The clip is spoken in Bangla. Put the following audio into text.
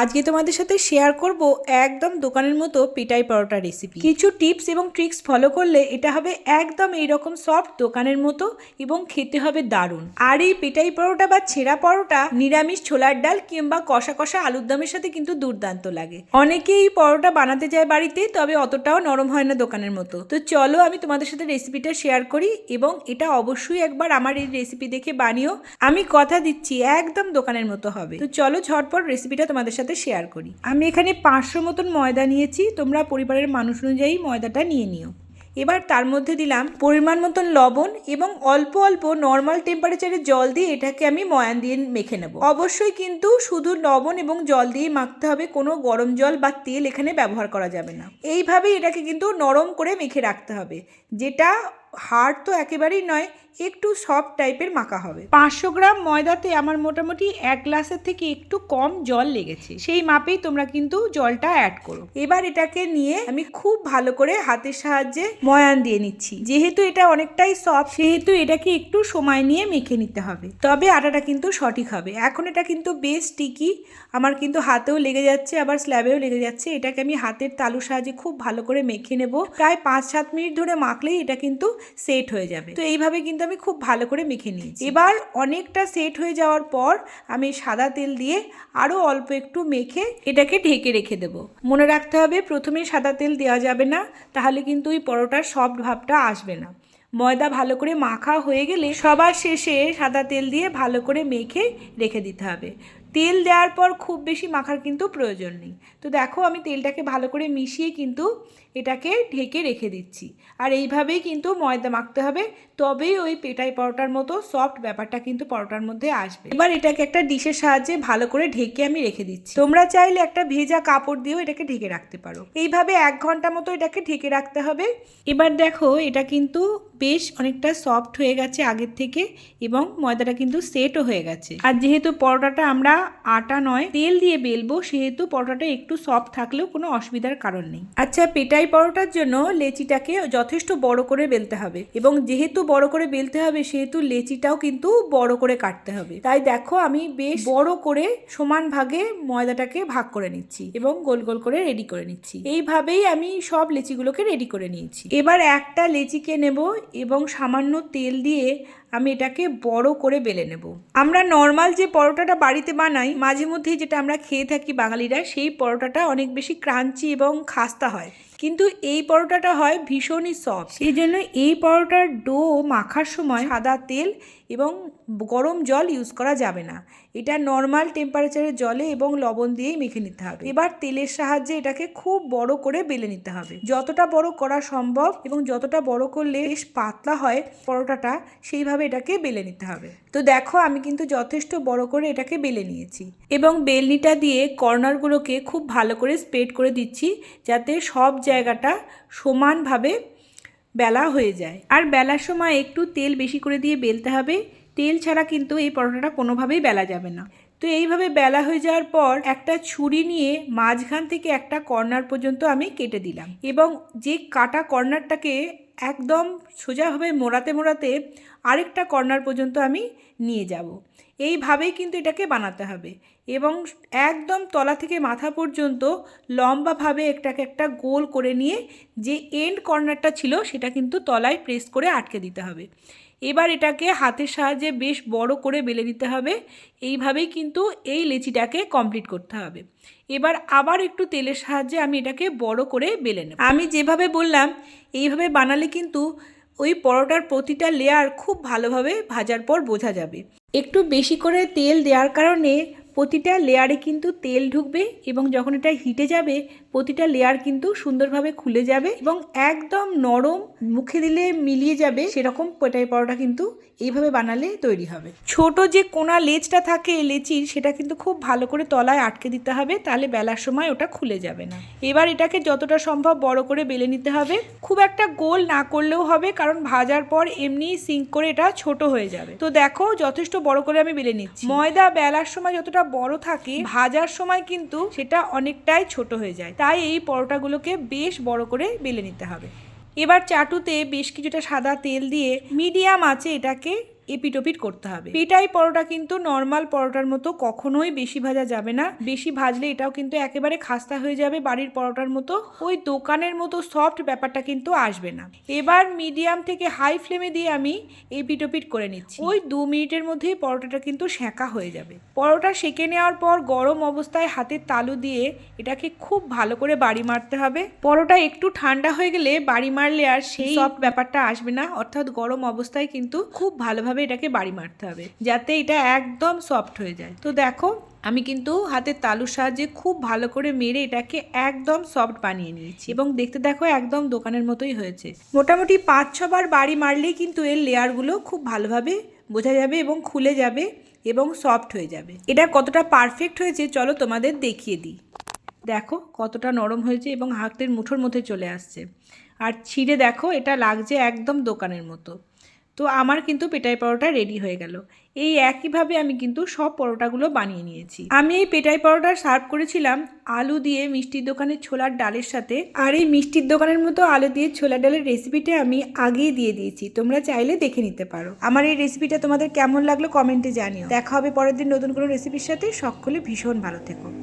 আজকে তোমাদের সাথে শেয়ার করব একদম দোকানের মতো পিটাই পরোটা রেসিপি কিছু টিপস এবং ট্রিক্স ফলো করলে এটা হবে একদম এইরকম সফট দোকানের মতো এবং খেতে হবে দারুণ। আর এই পিটাই পরোটা বা ছেঁড়া পরোটা নিরামিষ ছোলার ডাল কিংবা কষা কষা আলুর দমের সাথে কিন্তু দুর্দান্ত লাগে। অনেকেই এই পরোটা বানাতে যায় বাড়িতে, তবে অতটাও নরম হয় না দোকানের মতো। তো চলো আমি তোমাদের সাথে রেসিপিটা শেয়ার করি এবং এটা অবশ্যই একবার আমার এই রেসিপি দেখে বানিও। আমি কথা দিচ্ছি, একদম দোকানের মতো হবে। তো চলো ঝটপট রেসিপিটা তোমাদের সাথে শেয়ার করি। আমি এখানে পাঁচশো মতন ময়দা নিয়েছি, তোমরা পরিবারের মানুষ অনুযায়ী ময়দাটা নিয়ে নিও। এবার তার মধ্যে দিলাম পরিমাণ মতন লবণ এবং অল্প অল্প নর্মাল টেম্পারেচারে জল দিয়ে এটাকে আমি ময়ান দিয়ে মেখে নেব। অবশ্যই কিন্তু শুধু লবণ এবং জল দিয়ে মাখতে হবে, কোনো গরম জল বা তেল এখানে ব্যবহার করা যাবে না। এইভাবে এটাকে কিন্তু নরম করে মেখে রাখতে হবে, যেটা হার্ড তো একেবারেই নয়, একটু সফট টাইপের মাখা হবে। পাঁচশো গ্রাম ময়দাতে আমার মোটামুটি এক গ্লাসের থেকে একটু কম জল লেগেছে। সেই মাপেই তোমরা কিন্তু জলটা অ্যাড করো। এবার এটাকে নিয়ে আমি খুব ভালো করে হাতের সাহায্যে ময়ান দিয়ে নিচ্ছি। যেহেতু এটা অনেকটাই সফট সেহেতু এটাকে একটু সময় নিয়ে মেখে নিতে হবে। তবে আটাটা কিন্তু সঠিক হবে। এখন এটা কিন্তু বেশ টিকি আমার কিন্তু হাতেও লেগে যাচ্ছে, আবার স্ল্যাবেও লেগে যাচ্ছে। এটাকে আমি হাতের তালুর সাহায্যে খুব ভালো করে মেখে নেব। প্রায় পাঁচ সাত মিনিট ধরে মাখলেই এটা কিন্তু সেট হয়ে যাবে। তো এইভাবে কিন্তু আমি খুব ভালো করে মেখে নিয়েছি। এবার অনেকটা সেট হয়ে যাওয়ার পর আমি সাদা তেল দিয়ে আরও অল্প একটু মেখে এটাকে ঢেকে রেখে দেবো। মনে রাখতে হবে প্রথমে সাদা তেল দেওয়া যাবে না তাহলে কিন্তু ওই পরোটার সফট ভাবটা আসবে না। ময়দা ভালো করে মাখা হয়ে গেলে সবার শেষে সাদা তেল দিয়ে ভালো করে মেখে রেখে দিতে হবে। তেল দেওয়ার পর খুব বেশি মাখার কিন্তু প্রয়োজন নেই। তো দেখো আমি তেলটাকে ভালো করে মিশিয়ে কিন্তু এটাকে ঢেকে রেখে দিচ্ছি। আর এইভাবেই কিন্তু ময়দা মাখতে হবে। তবেই ওই পেটাই পরোটার মতো সফট ব্যাপারটা কিন্তু পরোটার মধ্যে আসবে। এবার এটাকে একটা ডিশের সাহায্যে ভালো করে ঢেকে আমি রেখে দিচ্ছি। তোমরা চাইলে একটা ভেজা কাপড় দিয়েও এটাকে ঢেকে রাখতে পারো। এইভাবে এক ঘণ্টা মতো এটাকে ঢেকে রাখতে হবে। এবার দেখো এটা কিন্তু বেশ অনেকটা সফট হয়ে গেছে আগের থেকে এবং ময়দাটা কিন্তু সেটও হয়ে গেছে। আর যেহেতু পরোটাটা আমরা আটা নয়, তেল দিয়ে বেলবো, সেহেতু পরোটাটা একটু সফট থাকলেও কোনো অসুবিধার কারণ নেই। আচ্ছা পেটাই পরোটার জন্য লেচিটাকে যথেষ্ট বড় করে বেলতে হবে এবং যেহেতু বড় করে বেলতে হবে, সেহেতু লেচিটাও কিন্তু বড় করে কাটতে হবে। তাই দেখো, আমি বেশ বড় করে সমান ভাগে ময়দাটাকে ভাগ করে নিচ্ছি এবং গোল গোল করে রেডি করে নিচ্ছি। এইভাবেই আমি সব লেচিগুলোকে রেডি করে নিয়েছি। এবার একটা লেচিকে নেব এবং সামান্য তেল দিয়ে আমি এটাকে বড় করে বেলে নেব। আমরা নর্মাল যে পরোটাটা বাড়িতে বানাই মাঝে মধ্যেই যেটা আমরা খেয়ে থাকি বাঙালিরা, সেই পরোটাটা অনেক বেশি ক্রাঞ্চি এবং খাস্তা হয়। কিন্তু এই পরোটাটা হয় ভীষণই সফট সেই জন্য এই পরোটার ডো মাখার সময় সাদা তেল এবং গরম জল ইউজ করা যাবে না। এটা নর্মাল টেম্পারেচারের জলে এবং লবণ দিয়েই মেখে নিতে হবে। এবার তেলের সাহায্যে এটাকে খুব বড় করে বেলে নিতে হবে। যতটা বড় করা সম্ভব এবং যতটা বড় করলে বেশ পাতলা হয় পরোটাটা, সেইভাবে এটাকে বেলে নিতে হবে। তো দেখো, আমি কিন্তু যথেষ্ট বড় করে এটাকে বেলে নিয়েছি। এবং বেলনিটা দিয়ে কর্নারগুলোকে খুব ভালো করে স্প্রেড করে দিচ্ছি যাতে সব জায়গাটা সমানভাবে বেলা হয়ে যায়। আর বেলার সময় একটু তেল বেশি করে দিয়ে বেলতে হবে। তেল ছাড়া কিন্তু এই পরোটাটা কোনোভাবেই বেলা যাবে না। তো এইভাবে বেলা হয়ে যাওয়ার পর একটা ছুরি নিয়ে মাঝখান থেকে একটা কর্নার পর্যন্ত আমি কেটে দিলাম এবং যে কাটা কর্নারটাকে একদম সোজাভাবে মোড়াতে মোড়াতে আরেকটা কর্নার পর্যন্ত আমি নিয়ে যাব। এইভাবেই কিন্তু এটাকে বানাতে হবে এবং একদম তলা থেকে মাথা পর্যন্ত লম্বাভাবে একটাকে একটা গোল করে নিয়ে যে এন্ড কর্নারটা ছিল সেটা কিন্তু তলায় প্রেস করে আটকে দিতে হবে। এবার এটাকে হাতের সাহায্যে বেশ বড় করে বেলে দিতে হবে। এইভাবেই কিন্তু এই লেচিটাকে কমপ্লিট করতে হবে। এবার আবার একটু তেলের সাহায্যে আমি এটাকে বড় করে বেলে নেব। আমি যেভাবে বললাম, এইভাবে বানালে কিন্তু ওই পরোটার প্রতিটা লেয়ার খুব ভালোভাবে ভাজার পর বোঝা যাবে। একটু বেশি করে তেল দেওয়ার কারণে প্রতিটা লেয়ারে কিন্তু তেল ঢুকবে এবং যখন এটা হিটে যাবে, প্রতিটা লেয়ার কিন্তু সুন্দরভাবে খুলে যাবে এবং একদম নরম মুখে দিলে মিলিয়ে যাবে, সেরকম পেটাই পরোটা কিন্তু এইভাবে বানালে তৈরি হবে। ছোট যে কোনা লেজটা থাকে লেচির, সেটা কিন্তু খুব ভালো করে তলায় আটকে দিতে হবে, তাহলে বেলার সময় ওটা খুলে যাবে না। এবার এটাকে যতটা সম্ভব বড় করে বেলে নিতে হবে। খুব একটা গোল না করলেও হবে, কারণ ভাজার পর এমনি সিঙ্ক করে এটা ছোট হয়ে যাবে। তো দেখো, যথেষ্ট বড় করে আমি বেলে নিচ্ছি। ময়দা বেলার সময় যতটা বড় থাকে, ভাজার সময় কিন্তু সেটা অনেকটাই ছোট হয়ে যায়। তাই এই পরোটাগুলোকে বেশ বড় করে বেলে নিতে হবে। এবার চাটুতে বেশ কিছুটা সাদা তেল দিয়ে মিডিয়াম আছে এটাকে এপিটোপিট করতে হবে। পেটাই পরোটা কিন্তু নর্মাল পরোটার মতো কখনোই বেশি ভাজা যাবে না। বেশি ভাজলে এটাও কিন্তু একেবারে খাস্তা হয়ে যাবে বাড়ির পরোটার মতো। ওই দোকানের মতো সফট ব্যাপারটা কিন্তু আসবে না। এবার মিডিয়াম থেকে হাই ফ্লেমে দিয়ে আমি এপিটোপিট করে নিচ্ছি। ওই দু মিনিটের মধ্যেই পরোটাটা কিন্তু সেঁকা হয়ে যাবে। পরোটা সেঁকে নেওয়ার পর গরম অবস্থায় হাতের তালু দিয়ে এটাকে খুব ভালো করে বাড়ি মারতে হবে। পরোটা একটু ঠান্ডা হয়ে গেলে বাড়ি মারলে আর সেই সফট ব্যাপারটা আসবে না। অর্থাৎ গরম অবস্থায় কিন্তু খুব ভালোভাবে এটাকে বাড়ি মারতে হবে, যাতে এটা একদম সফট হয়ে যায়। তো দেখো, আমি কিন্তু হাতের তালুর সাহায্যে খুব ভালো করে মেরে এটাকে একদম সফট বানিয়ে নিয়েছি এবং দেখতে দেখো একদম দোকানের মতোই হয়েছে। মোটামুটি পাঁচ ছবার বাড়ি মারলেই কিন্তু এর লেয়ারগুলো খুব ভালোভাবে বোঝা যাবে এবং খুলে যাবে এবং সফট হয়ে যাবে। এটা কতটা পারফেক্ট হয়েছে চলো তোমাদের দেখিয়ে দিই। দেখো কতটা নরম হয়েছে এবং হাতের মুঠোর মধ্যে চলে আসছে। আর ছিঁড়ে দেখো, এটা লাগছে একদম দোকানের মতো। তো আমার কিন্তু পেটাই পরোটা রেডি হয়ে গেল। এই একইভাবে আমি কিন্তু সব পরোটাগুলো বানিয়ে নিয়েছি। আমি এই পেটাই পরোটা সার্ভ করেছিলাম আলু দিয়ে মিষ্টির দোকানের ছোলার ডালের সাথে। আর এই মিষ্টির দোকানের মতো আলু দিয়ে ছোলার ডালের রেসিপিটা আমি আগেই দিয়ে দিয়েছি। তোমরা চাইলে দেখে নিতে পারো। আমার এই রেসিপিটা তোমাদের কেমন লাগল কমেন্টে জানিও। দেখা হবে পরের দিন নতুন কোনো রেসিপির সাথে। সকলে ভীষণ ভালো থেকো।